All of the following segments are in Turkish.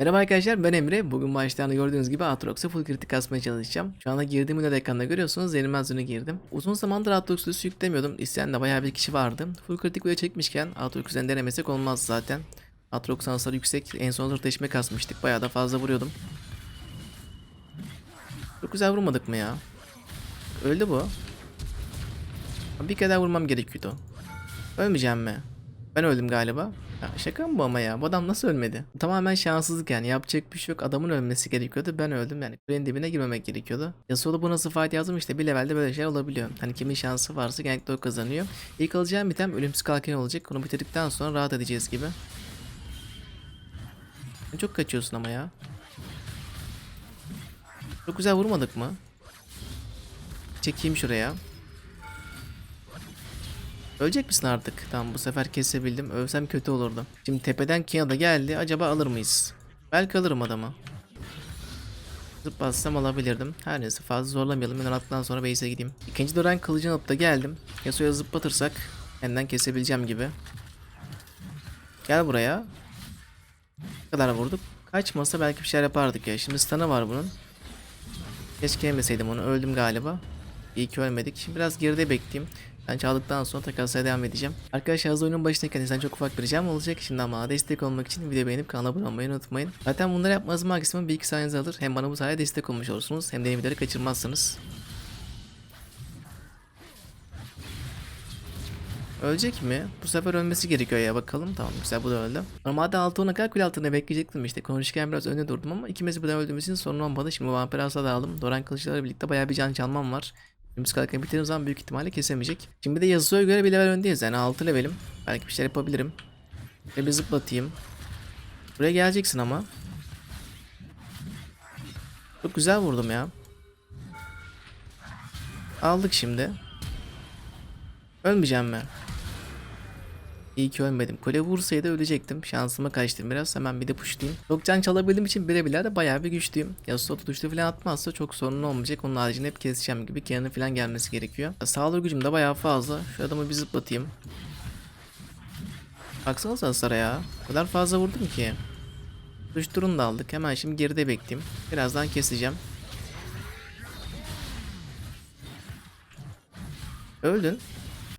Merhaba arkadaşlar ben Emre. Bugün baştan gördüğünüz gibi Aatrox'a full kritik asmaya çalışacağım. Şu anda girdiğim ünlü ekranda görüyorsunuz yenilmez ünlü girdim. Uzun zamandır Aatrox üstü yüklemiyordum. İsteyen de bayağı bir kişi vardı. Full kritik video çekmişken Aatrox üzerine denemesek olmaz zaten. Aatrox hasarı yüksek. En son sırtleşme kasmıştık. Bayağı da fazla vuruyordum. Çok güzel vurmadık mı ya? Öldü bu. Bir daha vurmam gerekiyordu. Ölmeyeceğim mi? Ben öldüm galiba. Ya şaka mı bu ama ya? Bu adam nasıl ölmedi? Tamamen şanssızlık yani. Yapacak bir şey yok. Adamın ölmesi gerekiyordu. Ben öldüm yani. Kulenin dibine girmemek gerekiyordu. Yasuo'da bu nasıl fight yazdım işte bir levelde böyle şeyler olabiliyor. Hani kimin şansı varsa genellikle o kazanıyor. İlk alacağım item ölümsüz kalkan olacak. Onu bitirdikten sonra rahat edeceğiz gibi. Çok kaçıyorsun ama ya. Çok güzel vurmadık mı? Çekeyim şuraya. Ölecek misin artık? Tamam bu sefer kesebildim. Ölsem kötü olurdu. Şimdi tepeden Kia da geldi. Acaba alır mıyız? Belki alırım adamı. Zıp alabilirdim. Her neyse fazla zorlamayalım. Ben attıktan sonra base'e gideyim. İkinci Doran kılıcını alıp da geldim. Yasuo'ya zıplatırsak benden kesebileceğim gibi. Gel buraya. Ne kadar vurduk? Kaçmasa belki bir şeyler yapardık ya. Şimdi stun'ı var bunun. Keşke yemeseydim onu. Öldüm galiba. İyi ki ölmedik. Şimdi biraz geride bekleyeyim. Ben çaldıktan sonra takasaya devam edeceğim. Arkadaşlar az oyunun başındayken sen çok ufak bir ricam olacak. Şimdi ama destek olmak için video beğenip kanala abone olmayı unutmayın. Zaten bunları yapmanız maksimum 1-2 saniyenizi alır. Hem bana bu sayede destek olmuş olursunuz hem de videoları kaçırmazsınız. Ölecek mi? Bu sefer ölmesi gerekiyor ya bakalım. Tamam güzel bu da öldü. Normalde 6 ona kadar kul altında bekleyecektim işte. Konuşurken biraz önde durdum ama ikimiz birden öldüğümüz için sorun olmadı. Şimdi vampir asa da aldım. Doran kılıçlarla birlikte bayağı bir can çalmam var. Şimdi kalkanı bitirdiğim zaman büyük ihtimalle kesemeyecek. Şimdi de Yasuo'ya göre bir level öndeyiz yani 6 levelim. Belki bir şey yapabilirim. Ve bir zıplatayım. Buraya geleceksin ama. Çok güzel vurdum ya. Aldık şimdi. Ölmeyeceğim mi? İyi ki ölmedim. Kule vursaydı ölecektim. Şansıma kaçtım biraz. Hemen bir de pushlayayım. Çok can çalabildiğim için birebirler de bayağı bir güçlüyüm. Yasuo tutuştu falan atmazsa çok sorun olmayacak. Onun haricinde hep keseceğim gibi Kian'ın falan gelmesi gerekiyor. Sağlık gücüm de bayağı fazla. Şu adamı bir zıplatayım. Baksanıza hasara ya. O kadar fazla vurdum ki. Tutuşturunu da aldık. Hemen şimdi geride bekleyeyim. Birazdan keseceğim. Öldün.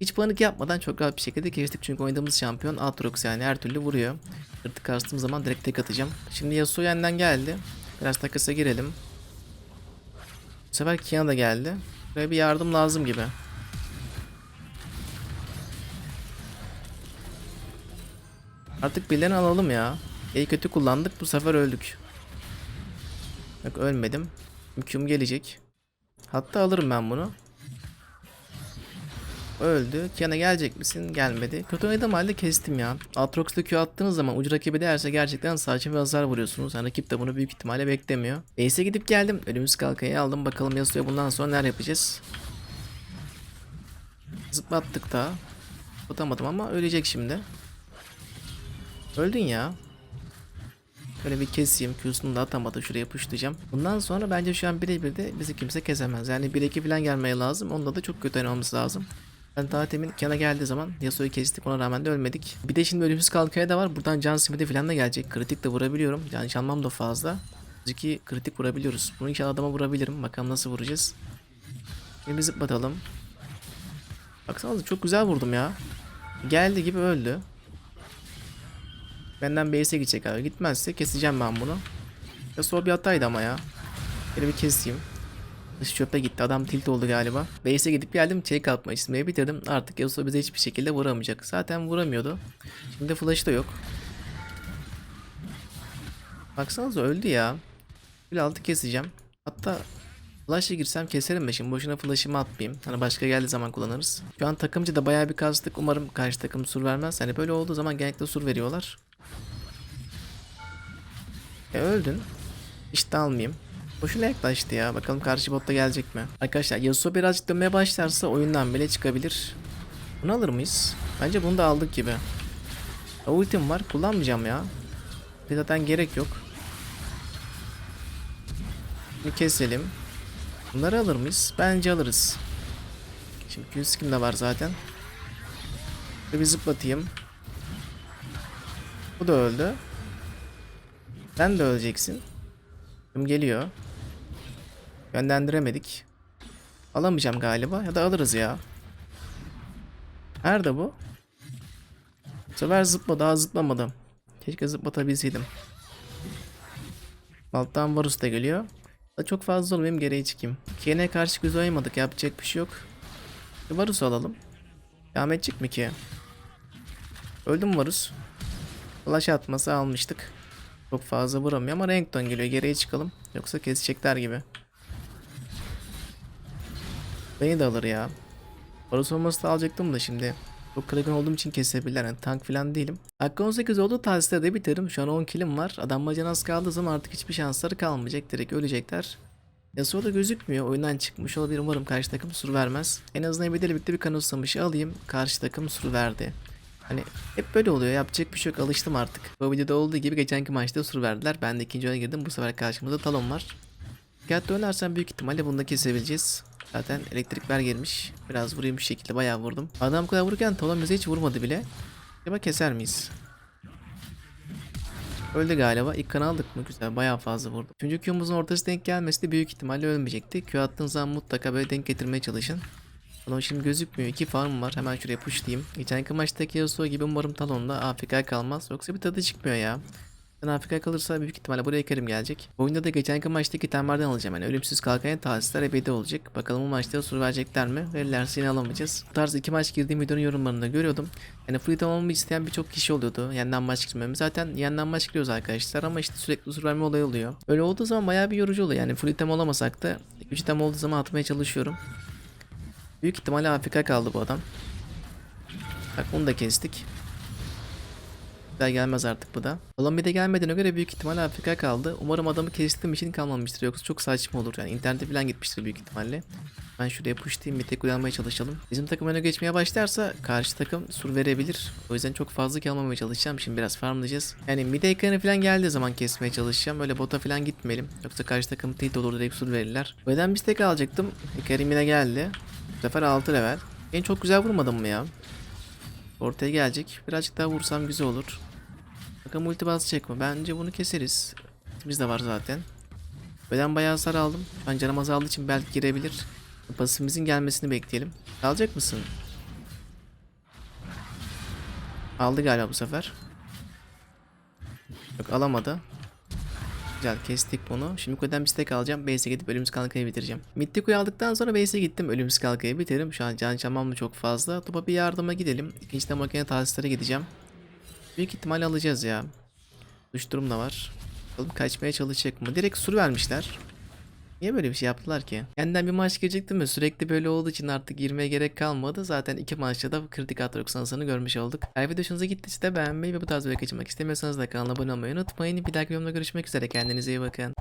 Hiç panik yapmadan çok rahat bir şekilde geçtik çünkü oynadığımız şampiyon Aatrox yani her türlü vuruyor. Hırtı kastığım zaman direkt tek atacağım. Şimdi Yasuo yeniden geldi. Biraz takasa girelim. Bu sefer Kiana da geldi. Ve bir yardım lazım gibi. Artık birilerini alalım ya. İyi kötü kullandık bu sefer öldük. Yok ölmedim. Hüküm gelecek. Hatta alırım ben bunu. Öldü. Kiana gelecek misin? Gelmedi. Kötü oynadığım halde kestim ya. Aatrox'ta Q attığınız zaman ucu rakibi değerse gerçekten saçma bir hasar vuruyorsunuz. Yani rakip de bunu büyük ihtimalle beklemiyor. Base'e gidip geldim. Ölümsüz kalkayı aldım. Bakalım Yasuo'ya bundan sonra neler yapacağız. Zıplattık da. Tutamadım ama ölecek şimdi. Öldün ya. Böyle bir keseyim. Q'sunu da atamadı. Şuraya puşlayacağım. Bundan sonra bence şu an birebir de bizi kimse kesemez. Yani 1-2 falan gelmeye lazım. Onda da çok kötü oynamamız lazım. Ben daha temin Kiana geldiği zaman Yasuo'yu kestik ona rağmen de ölmedik. Bir de şimdi ölümsüz kalkaya da var. Buradan can simidi falan da gelecek. Kritik de vurabiliyorum. Yani çalmam da fazla. 2 kritik vurabiliyoruz. Bunu inşallah adama vurabilirim. Bakalım nasıl vuracağız. Şimdi zıplatalım. Baksanıza çok güzel vurdum ya. Geldi gibi öldü. Benden base'e gidecek abi. Gitmezse keseceğim ben bunu. Yasuo bir hataydı ama ya. Böyle bir keseyim. Dış çöpe gitti. Adam tilt oldu galiba. Base'e gidip geldim. Çelik atma çizmeyi bitirdim. Artık Yasuo bize hiçbir şekilde vuramayacak. Zaten vuramıyordu. Şimdi flash da yok. Baksanıza öldü ya. Bir altı keseceğim. Hatta flash'a girsem keserim de şimdi boşuna flash'ımı atmayayım. Hani başka geldiği zaman kullanırız. Şu an takımcı da bayağı bir kastık. Umarım karşı takım sur vermez. Hani böyle olduğu zaman genellikle sur veriyorlar. E öldün. İşte almayayım. Boşuna yaklaştı ya. Bakalım karşı botta gelecek mi? Arkadaşlar Yasuo birazcık dönmeye başlarsa oyundan bile çıkabilir. Bunu alır mıyız? Bence bunu da aldık gibi. Ya, ultim var. Kullanmayacağım ya. Bir zaten gerek yok. Bunu keselim. Bunları alır mıyız? Bence alırız. Şimdi Q skin de var zaten. Bir zıplatayım. Bu da öldü. Sen de öleceksin. Kim geliyor? Yönlendiremedik. Alamayacağım galiba ya da alırız ya. Nerede bu? Bu sefer zıpla daha zıplamadım. Keşke zıplatabilseydim. Alttan Varus da geliyor. Da çok fazla olmayayım geriye çıkayım. Kane'e karşı güzel oynamadık yapacak bir şey yok. Varus alalım. Devam edecek mi ki? Öldü mü Varus? Flash atması almıştık. Çok fazla vuramıyor ama Renekton geliyor. Geriye çıkalım. Yoksa kesecekler gibi. Beni de alır ya. Varus olması da alacaktım da şimdi. Çok kırgın olduğum için kesebilirler. Yani tank falan değilim. Dakika 18 oldu. Tazide de bitiririm. Şu an 10 kilim var. Adam bacana az kaldığı zaman artık hiçbir şansları kalmayacak. Direkt ölecekler. Yasuo da gözükmüyor. Oyundan çıkmış olabilir. Umarım karşı takım sur vermez. En azından ebedeli birlikte bir kanıtsamışı alayım. Karşı takım sur verdi. Hani hep böyle oluyor. Yapacak bir şey yok. Alıştım artık. Bu videoda olduğu gibi geçenki maçta sur verdiler. Ben de ikinci oyuna girdim. Bu sefer karşımızda talon var. Dikkatli oynarsan büyük ihtimalle bunu da kesebileceğiz. Zaten elektrikler gelmiş. Biraz vurayım bir şekilde bayağı vurdum. Adam kadar vururken talon bize hiç vurmadı bile. Acaba keser miyiz? Öldü galiba. İlk kan aldık mı? Güzel. Bayağı fazla vurdum. Üçüncü Q'muzun ortası denk gelmesi de büyük ihtimalle ölmeyecekti. Q attığın zaman mutlaka böyle denk getirmeye çalışın. Talon şimdi gözükmüyor. İki farm var. Hemen şuraya pushlayayım. Geçenki maçtaki Yasuo gibi umarım Talon'da AFK kalmaz. Yoksa bir tadı çıkmıyor ya. Ben AFK kalırsa büyük ihtimalle buraya Kerim gelecek. Oyunda da geçenki maçtaki temerden alacağım. Yani ölümsüz kalkan tahsisler ebedi olacak. Bakalım bu maçta sur verecekler mi? Verirlerse yine alamayacağız. Bu tarz iki maç girdiğim videonun yorumlarında görüyordum. Yani free tamamımı isteyen birçok kişi oluyordu. Yeniden maç girmemi. Zaten yeniden maç giriyoruz arkadaşlar ama işte sürekli sur verme olayı oluyor. Öyle olduğu zaman bayağı bir yorucu oluyor. Yani free tam olamasak da 3 tam olduğu zaman atmaya çalışıyorum. Büyük ihtimalle AFK kaldı bu adam. Bak bunu da kestik. Güzel gelmez artık bu da. De gelmediğine göre büyük ihtimalle AFK kaldı. Umarım adamı kestiğim için kalmamıştır. Yoksa çok saçma olur yani. internete falan gitmiştir büyük ihtimalle. Ben şuraya pushlayayım bir tek uyanmaya çalışalım. Bizim takım öne geçmeye başlarsa karşı takım sur verebilir. O yüzden çok fazla kalmamaya çalışacağım. Şimdi biraz farmlayacağız. Yani mid ekranı falan geldiği zaman kesmeye çalışacağım. Öyle bota falan gitmeyelim. Yoksa karşı takım tilt olur direkt sur verirler. O yüzden biz tek alacaktım. Kerim yine geldi. Bu sefer 6 level. En çok güzel vurmadım mı ya? Ortaya gelecek. Birazcık daha vursam güzel olur. Bakalım ulti basacak mı? Bence bunu keseriz. Biz de var zaten. Ben bayağı hasar aldım. Ben canım azaldığı için belki girebilir. Pasifimizin gelmesini bekleyelim. Alacak mısın? Aldı galiba bu sefer. Yok alamadı. Güzel kestik bunu. Şimdi koydan bir stack alacağım. Base'e gidip ölümsüz kalkayı bitireceğim. Mittiko'yu aldıktan sonra base'e gittim. Ölümsüz kalkayı bitiririm. Şu an can çalmam mı çok fazla. Topa bir yardıma gidelim. İkinci de makine tasislere gideceğim. Büyük ihtimal alacağız ya. Duş durum da var. Bakalım kaçmaya çalışacak mı? Direkt sur vermişler. Niye böyle bir şey yaptılar ki? Yeniden bir maç girecektim mi? Sürekli böyle olduğu için artık girmeye gerek kalmadı. Zaten iki maçta da kritik at 90'sını görmüş olduk. Eğer video hoşunuza gittiyse de beğenmeyi ve bu tarz video kaçırmak istemiyorsanız da kanala abone olmayı unutmayın. Bir dahaki videomda görüşmek üzere. Kendinize iyi bakın.